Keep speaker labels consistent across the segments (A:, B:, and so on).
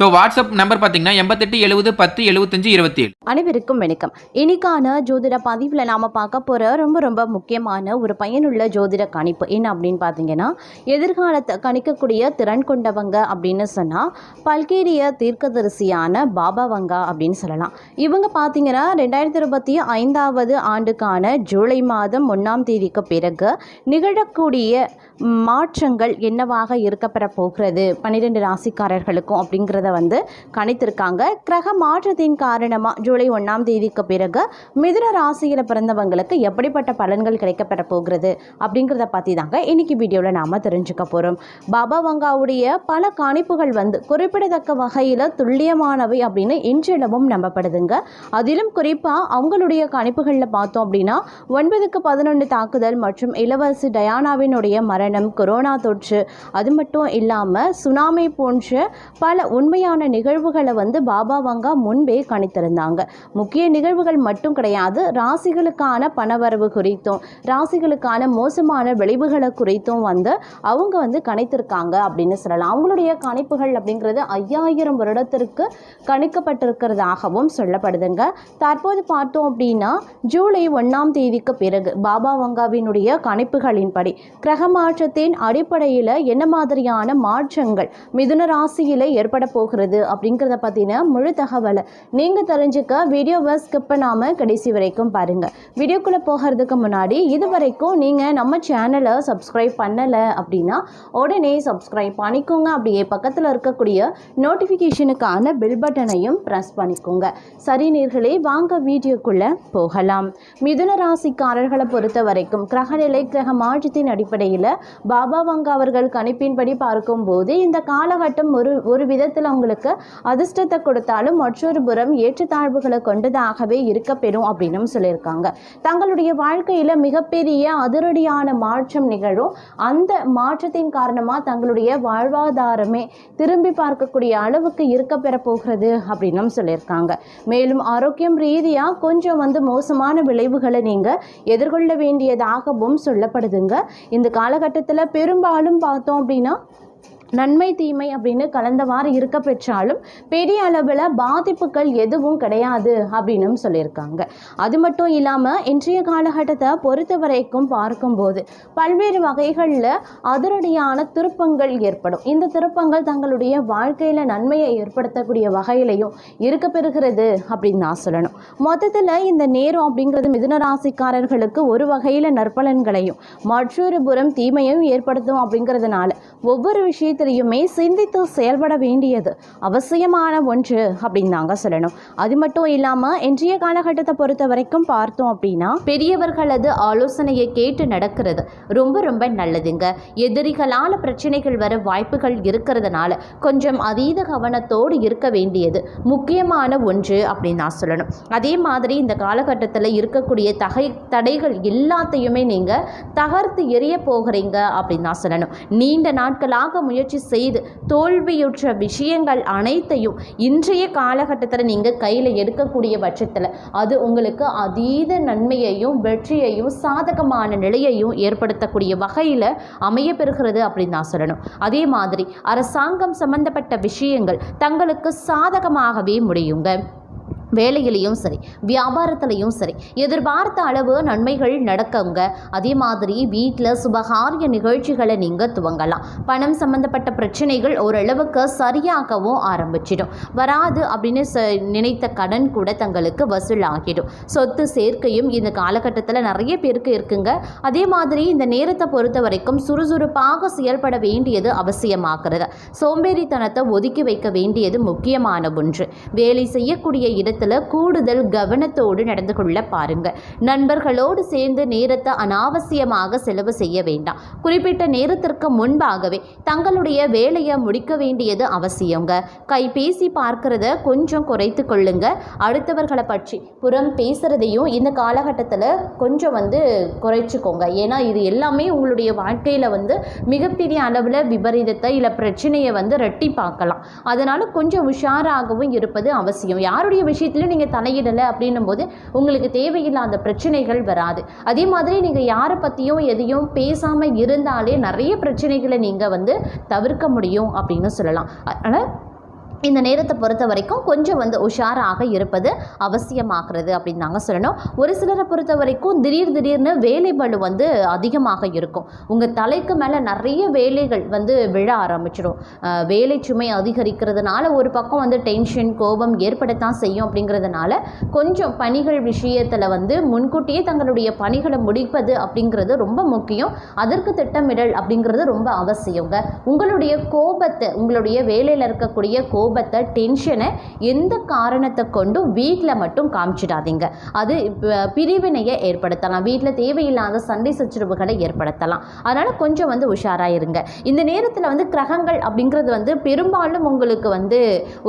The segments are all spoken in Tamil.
A: ஸோ வாட்ஸ்அப் நம்பர் பார்த்தீங்கன்னா எண்பத்தெட்டு எழுபது பத்து எழுபத்தஞ்சு இருபத்தி ஏழு
B: அனைவருக்கும் வணக்கம். இன்னைக்கான ஜோதிட பதிவில் நாம் பார்க்க போகிற ரொம்ப ரொம்ப முக்கியமான ஒரு பயனுள்ள ஜோதிட கணிப்பு என்ன அப்படின்னு பார்த்தீங்கன்னா எதிர்காலத்தை கணிக்கக்கூடிய திறன் கொண்டவங்க அப்படின்னு சொன்னால் பல்கேரிய தீர்க்கதரிசியான பாபாவங்கா அப்படின்னு சொல்லலாம். இவங்க பார்த்தீங்கன்னா ரெண்டாயிரத்தி இருபத்தி ஐந்தாவது ஆண்டுக்கான ஜூலை மாதம் ஒன்றாம் தேதிக்கு பிறகு நிகழக்கூடிய மாற்றங்கள் என்னவாக இருக்கப்பெற போகிறது? பன்னிரெண்டு ராசிக்காரர்களுக்கும் அப்படிங்கிறத வந்து கணித்திருக்காங்க. கிரக மாற்றத்தின் காரணமாக ஜூலை ஒன்றாம் தேதிக்கு பிறகு மிதுன ராசியில் பிறந்தவங்களுக்கு எப்படிப்பட்ட பலன்கள் கிடைக்கப்பெற போகிறது அப்படிங்கிறத பற்றி தாங்க இன்னைக்கு வீடியோவில் நாம் தெரிஞ்சுக்க போகிறோம் பாபா வங்காவுடைய பல கணிப்புகள் வந்து குறிப்பிடத்தக்க வகையில் துல்லியமானவை அப்படின்னு இன்றளவும் நம்பப்படுதுங்க. அதிலும் குறிப்பாக அவங்களுடைய கணிப்புகளில் பார்த்தோம் அப்படின்னா ஒன்பதுக்கு பதினொன்று தாக்குதல் மற்றும் இளவரசி டயானாவினுடைய மரணம் கொரோனா தொற்று அது மட்டும் இல்லாமல் சுனாமி போன்ற பல உண்மை உண்மையான நிகழ்வுகளை வந்து பாபா வங்கா முன்பே கணித்திருந்தாங்க. முக்கிய நிகழ்வுகள் மட்டும் கிடையாது ராசிகளுக்கான பணவரவு குறித்தும் ராசிகளுக்கான மோசமான விளைவுகளை குறித்தும் வந்து அவங்க வந்து கணித்திருக்காங்க அப்படின்னு சொல்லலாம். அவங்களுடைய கணிப்புகள் அப்படிங்கிறது ஐயாயிரம் வருடத்திற்கு கணிக்கப்பட்டிருக்கிறதாகவும் சொல்லப்படுதுங்க. தற்போது பார்த்தோம் அப்படின்னா ஜூலை ஒன்றாம் தேதிக்கு பிறகு பாபா வங்காவினுடைய கணிப்புகளின்படி கிரக மாற்றத்தின் அடிப்படையில் என்ன மாதிரியான மாற்றங்கள் மிதுன ராசியில் ஏற்பட போகிறது அப்படிங்கிறத பற்றின முழு தகவலை நீங்கள் தெரிஞ்சுக்க வீடியோவை ஸ்கிப் பண்ணாமல் கடைசி வரைக்கும் பாருங்கள் வீடியோக்குள்ளே போகிறதுக்கு முன்னாடி இது வரைக்கும் நீங்கள் நம்ம சேனலை சப்ஸ்கிரைப் பண்ணலை அப்படின்னா உடனே சப்ஸ்கிரைப் பண்ணிக்கோங்க. அப்படியே பக்கத்தில் இருக்கக்கூடிய நோட்டிஃபிகேஷனுக்கான பில் பட்டனையும் ப்ரெஸ் பண்ணிக்கோங்க. சரி நேர்களே வாங்க வீடியோக்குள்ளே போகலாம். மிதுன ராசிக்காரர்களை பொறுத்த வரைக்கும் கிரகநிலை கிரக மாற்றத்தின் அடிப்படையில் பாபா வங்கா அவர்கள் கணிப்பின்படி பார்க்கும்போது இந்த காலகட்டம் ஒரு ஒரு விதத்தில் உங்களுக்கு அதிர்ஷ்டத்தை கொடுத்தாலும் மற்றொரு புறம் ஏற்றத்தாழ்வுகளை கொண்டதாகவே இருக்க பெறும் அப்படின்னு சொல்லியிருக்காங்க. தங்களுடைய வாழ்க்கையில் மிகப்பெரிய அதிரடியான மாற்றம் நிகழும். அந்த மாற்றத்தின் காரணமாக தங்களுடைய வாழ்வாதாரமே திரும்பி பார்க்கக்கூடிய அளவுக்கு இருக்க பெற போகிறது அப்படின்னும் சொல்லியிருக்காங்க. மேலும் ஆரோக்கியம் ரீதியாக கொஞ்சம் வந்து மோசமான விளைவுகளை நீங்கள் எதிர்கொள்ள வேண்டியதாகவும் சொல்லப்படுதுங்க. இந்த காலகட்டத்தில் பெரும்பாலும் பார்த்தோம் அப்படின்னா நன்மை தீமை அப்படின்னு கலந்தவாறு இருக்க பெற்றாலும் பெரிய அளவில் பாதிப்புகள் எதுவும் கிடையாது அப்படின்னும் சொல்லியிருக்காங்க. அது மட்டும் இல்லாமல் இன்றைய காலகட்டத்தை பொறுத்த வரைக்கும் பார்க்கும்போது பல்வேறு வகைகளில் அதிரடியான திருப்பங்கள் ஏற்படும். இந்த திருப்பங்கள் தங்களுடைய வாழ்க்கையில் நன்மையை ஏற்படுத்தக்கூடிய வகையிலையும் இருக்க பெறுகிறது அப்படின்னு நான் சொல்லணும். மொத்தத்தில் இந்த நேரம் அப்படிங்கிறது மிதுன ராசிக்காரர்களுக்கு ஒரு வகையில் நற்பலன்களையும் மற்றொரு புறம் தீமையும் ஏற்படுத்தும் அப்படிங்கிறதுனால ஒவ்வொரு விஷயத்திலையுமே சிந்தித்து செயல்பட வேண்டியது அவசியமான ஒன்று அப்படின்னு தாங்க சொல்லணும். அது மட்டும் இல்லாமல் இன்றைய காலகட்டத்தை பொறுத்த வரைக்கும் பார்த்தோம் அப்படின்னா பெரியவர்களது ஆலோசனையை கேட்டு நடக்கிறது ரொம்ப ரொம்ப நல்லதுங்க. எதிரிகளால் பிரச்சனைகள் வர வாய்ப்புகள் இருக்கிறதுனால கொஞ்சம் அதீத கவனத்தோடு இருக்க வேண்டியது முக்கியமான ஒன்று அப்படின்னு நான் சொல்லணும். அதே மாதிரி இந்த காலகட்டத்தில் இருக்கக்கூடிய தகை தடைகள் எல்லாத்தையுமே நீங்கள் தகர்த்து எரிய போகிறீங்க அப்படின்னு நான் சொல்லணும். நீண்ட நாட்களாக முயற்சி செய்து தோல்வியுற்ற விஷயங்கள் அனைத்தையும் இன்றைய காலகட்டத்தில் நீங்கள் கையில் எடுக்கக்கூடிய பட்சத்தில் அது உங்களுக்கு அதீத நன்மையையும் வெற்றியையும் சாதகமான நிலையையும் ஏற்படுத்தக்கூடிய வகையில் அமைய பெறுகிறது அப்படின்னு நான் சொல்லணும். அதே மாதிரி அரசாங்கம் சம்பந்தப்பட்ட விஷயங்கள் தங்களுக்கு சாதகமாகவே முடியுங்க. வேலையிலையும் சரி வியாபாரத்துலையும் சரி எதிர்பார்த்த அளவு நன்மைகள் நடக்குங்க அதே மாதிரி வீட்டில் சுபகாரிய நிகழ்ச்சிகளை நீங்கள் துவங்கலாம். பணம் சம்பந்தப்பட்ட பிரச்சனைகள் ஓரளவுக்கு சரியாகவும் ஆரம்பிச்சிடும். வராது அப்படின்னு ச நினைத்த கடன் கூட தங்களுக்கு வசூலாகிடும். சொத்து சேர்க்கையும் இந்த காலகட்டத்தில் நிறைய பேருக்கு இருக்குங்க. அதே மாதிரி இந்த நேரத்தை பொறுத்த வரைக்கும் சுறுசுறுப்பாக செயல்பட வேண்டியது அவசியமாகிறது. சோம்பேறித்தனத்தை ஒதுக்கி வைக்க வேண்டியது முக்கியமான ஒன்று. வேலை செய்யக்கூடிய இடத்தில் காலகட்டத்தில் கூடுதல் கவனத்தோடு நடந்து கொள்ள பாருங்க. நண்பர்களோடு சேர்ந்து நேரத்தை அனாவசியமாக செலவு செய்ய வேண்டாம். குறிப்பிட்ட நேரத்திற்கு முன்பாகவே தங்களுடைய வேலையை முடிக்க வேண்டியது அவசியங்க. கைபேசி பார்க்கறத கொஞ்சம் குறைத்து கொள்ளுங்க. அடுத்தவர்களை பற்றி புறம் பேசுறதையும் இந்த காலகட்டத்தில் கொஞ்சம் வந்து குறைச்சிக்கோங்க. ஏன்னா இது எல்லாமே உங்களுடைய வாழ்க்கையில் வந்து மிகப்பெரிய அளவில் விபரீதத்தை இல்லை பிரச்சனையை வந்து ரெட்டி பார்க்கலாம் அதனால் கொஞ்சம் உஷாராகவும் இருப்பது அவசியம். யாருடைய விஷயத்துலையும் நீங்கள் தலையிடலை அப்படின்னும் போது உங்களுக்கு தேவையில்லாத பிரச்சனைகள் வராது. அதே மாதிரி நீங்கள் யாரை பற்றியும் எதையும் பேசாமல் இருந்தாலே நிறைய பிரச்சனைகளை நீங்கள் வந்து தவிர்க்க முடியும் அப்படின்னு சொல்லலாம். அதனால் இந்த நேரத்தை பொறுத்த வரைக்கும் கொஞ்சம் வந்து உஷாராக இருப்பது அவசியமாகிறது அப்படின்னு நாங்கள் சொல்லணும். ஒரு சிலரை பொறுத்த வரைக்கும் திடீர் திடீர்னு வேலை பளு வந்து அதிகமாக இருக்கும். உங்கள் தலைக்கு மேலே நிறைய வேலைகள் வந்து விழ ஆரம்பிச்சிடும். வேலை சுமை அதிகரிக்கிறதுனால ஒரு பக்கம் வந்து டென்ஷன் கோபம் ஏற்படத்தான் செய்யும் அப்படிங்கிறதுனால கொஞ்சம் பணிகள் விஷயத்தில் வந்து முன்கூட்டியே தங்களுடைய பணிகளை முடிப்பது அப்படிங்கிறது ரொம்ப முக்கியம். அதற்கு திட்டமிடல் அப்படிங்கிறது ரொம்ப அவசியங்க. உங்களுடைய கோபத்தை உங்களுடைய வேலையில் இருக்கக்கூடிய கோபத்தை டென்ஷனை எந்த காரணத்தை கொண்டும் வீட்டில் மட்டும் காமிச்சிடாதீங்க. அது பிரிவினையை ஏற்படுத்தலாம். வீட்டில் தேவையில்லாத சண்டை சச்சரவுகளை ஏற்படுத்தலாம். அதனால் கொஞ்சம் வந்து உஷாராக இருங்க. இந்த நேரத்தில் வந்து கிரகங்கள் அப்படிங்கிறது வந்து பெரும்பாலும் உங்களுக்கு வந்து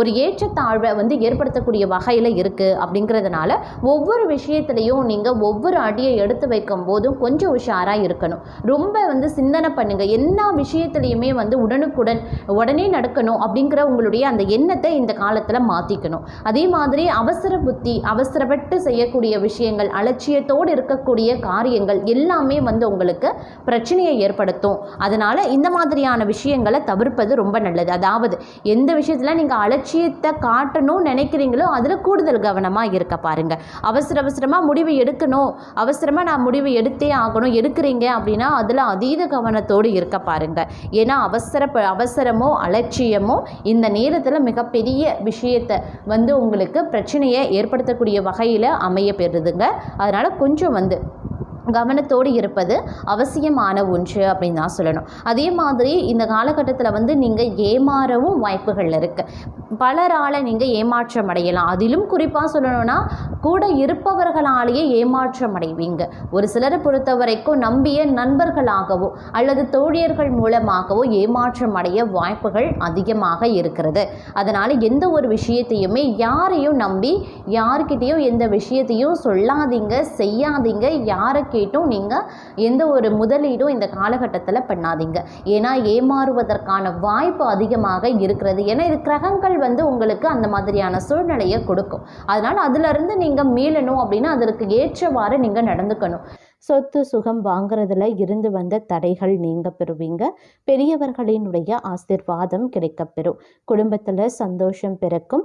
B: ஒரு ஏற்றத்தாழ்வை வந்து ஏற்படுத்தக்கூடிய வகையில் இருக்குது அப்படிங்கிறதுனால ஒவ்வொரு விஷயத்துலையும் நீங்கள் ஒவ்வொரு அடியை எடுத்து வைக்கும் போதும் கொஞ்சம் உஷாராக இருக்கணும். ரொம்ப வந்து சிந்தனை பண்ணுங்கள் எல்லா விஷயத்துலையுமே வந்து உடனுக்குடன் உடனே நடக்கணும் அப்படிங்கிற உங்களுடைய அந்த எண்ணத்தை இந்த காலத்தில் மாற்றிக்கணும் அதே மாதிரி அவசர புத்தி அவசரப்பட்டு செய்யக்கூடிய விஷயங்கள் அலட்சியத்தோடு இருக்கக்கூடிய காரியங்கள் எல்லாமே வந்து உங்களுக்கு பிரச்சனையை ஏற்படுத்தும். அதனால் இந்த மாதிரியான விஷயங்களை தவிர்ப்பது ரொம்ப நல்லது. அதாவது எந்த விஷயத்தில் நீங்கள் அலட்சியத்தை காட்டணும்னு நினைக்கிறீங்களோ அதில் கூடுதல் கவனமாக இருக்க பாருங்கள் அவசர அவசரமாக முடிவு எடுக்கணும். அவசரமாக நான் முடிவு எடுத்தே ஆகணும் எடுக்கிறீங்க அப்படின்னா அதில் அதீத கவனத்தோடு இருக்க பாருங்கள் ஏன்னா அவசர அவசரமோ அலட்சியமோ இந்த நேரத்தில் மிகப்பெரிய விஷயத்தை வந்து உங்களுக்கு பிரச்சனையை ஏற்படுத்தக்கூடிய வகையில் அமைய பெறுதுங்க. அதனால் கொஞ்சம் வந்து கவனத்தோடு இருப்பது அவசியமான ஒன்று அப்படின்னு தான் சொல்லணும். அதே மாதிரி இந்த காலகட்டத்தில் வந்து நீங்கள் ஏமாறவும் வாய்ப்புகள் இருக்குது பலரால் நீங்கள் ஏமாற்றம் அடையலாம். அதிலும் குறிப்பாக சொல்லணும்னா கூட இருப்பவர்களாலேயே ஏமாற்றம் அடைவீங்க. ஒரு சிலரை பொறுத்த வரைக்கும் நம்பிய நண்பர்களாகவோ அல்லது தோழியர்கள் மூலமாகவோ ஏமாற்றம் அடைய வாய்ப்புகள் அதிகமாக இருக்கிறது. அதனால் எந்த ஒரு விஷயத்தையுமே யாரையும் நம்பி யார்கிட்டேயும் எந்த விஷயத்தையும் சொல்லாதீங்க செய்யாதீங்க யாரை கேட்டும் நீங்கள் எந்த ஒரு முதலீடும் இந்த காலகட்டத்தில் பண்ணாதீங்க. ஏன்னா ஏமாறுவதற்கான வாய்ப்பு அதிகமாக இருக்கிறது. ஏன்னா இது கிரகங்கள் வந்து உங்களுக்கு அந்த மாதிரியான சூழ்நிலையை கொடுக்கும். அதனால் அதிலிருந்து நீங்கள் மீளணும் அப்படின்னா அதற்கு ஏற்றவாறு நீங்கள் நடந்துக்கணும். சொத்து சுகம் வாங்குறதுல இருந்து வந்த தடைகள் நீங்க பெறுவீங்க. பெரியவர்களினுடைய ஆசிர்வாதம் கிடைக்கப்பெறும். குடும்பத்தில் சந்தோஷம் பிறக்கும்.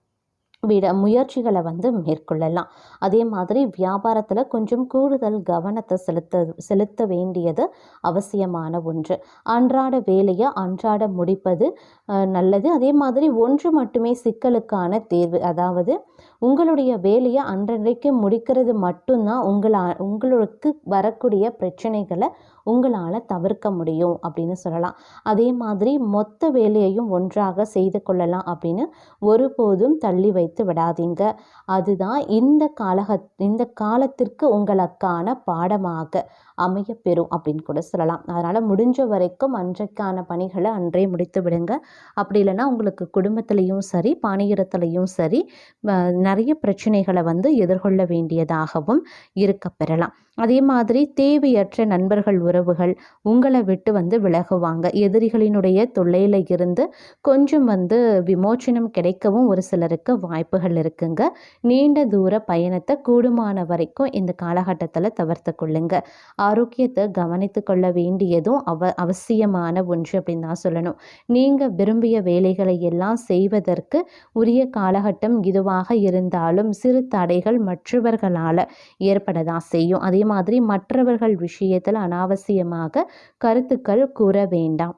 B: விட முயற்சிகளை வந்து மேற்கொள்ளலாம். அதே மாதிரி வியாபாரத்தில் கொஞ்சம் கூடுதல் கவனத்தை செலுத்த செலுத்த வேண்டியது அவசியமான ஒன்று. அன்றாட வேலையை அன்றாட முடிப்பது நல்லது. அதே மாதிரி ஒன்று மட்டுமே சிக்கலுக்கான தேர்வு. அதாவது உங்களுடைய வேலையை அன்றைக்கு முடிக்கிறது மட்டும்தான் உங்களை உங்களுக்கு வரக்கூடிய பிரச்சனைகளை உங்களால் தவிர்க்க முடியும் அப்படின்னு சொல்லலாம். அதே மாதிரி மொத்த வேலையையும் ஒன்றாக செய்து கொள்ளலாம் அப்படின்னு ஒருபோதும் தள்ளி வைத்து விடாதீங்க. அதுதான் இந்த காலக இந்த காலத்திற்கு உங்களுக்கான பாடமாக அமையப்பெறும் அப்படின்னு கூட சொல்லலாம். அதனால் முடிஞ்ச வரைக்கும் அன்றைக்கான பணிகளை அன்றே முடித்து விடுங்க. அப்படி இல்லைன்னா உங்களுக்கு குடும்பத்திலையும் சரி பாணியரத்துலையும் சரி நிறைய பிரச்சனைகளை வந்து எதிர்கொள்ள வேண்டியதாகவும் இருக்க பெறலாம் அதே மாதிரி தேவையற்ற நண்பர்கள் உறவுகள் உங்களை விட்டு வந்து விலகுவாங்க. எதிரிகளினுடைய தொல்லையில் இருந்து கொஞ்சம் வந்து விமோச்சனம் கிடைக்கவும் ஒரு சிலருக்கு வாய்ப்புகள் இருக்குங்க. நீண்ட தூர பயணத்தை கூடுமான வரைக்கும் இந்த காலகட்டத்தில் தவிர்த்து கொள்ளுங்க. ஆரோக்கியத்தை கவனித்து கொள்ள வேண்டியதும் அவ அவசியமான ஒன்று அப்படின்னு தான் சொல்லணும். நீங்கள் விரும்பிய வேலைகளை எல்லாம் செய்வதற்கு உரிய காலகட்டம் இதுவாக இருந்தாலும் சிறு தடைகள் மற்றவர்களால் ஏற்பட தான் செய்யும். அதே மாதிரி மற்றவர்கள் விஷயத்தில் அனாவசிய அவசியமாக கருத்துக்கள் கூற வேண்டாம்.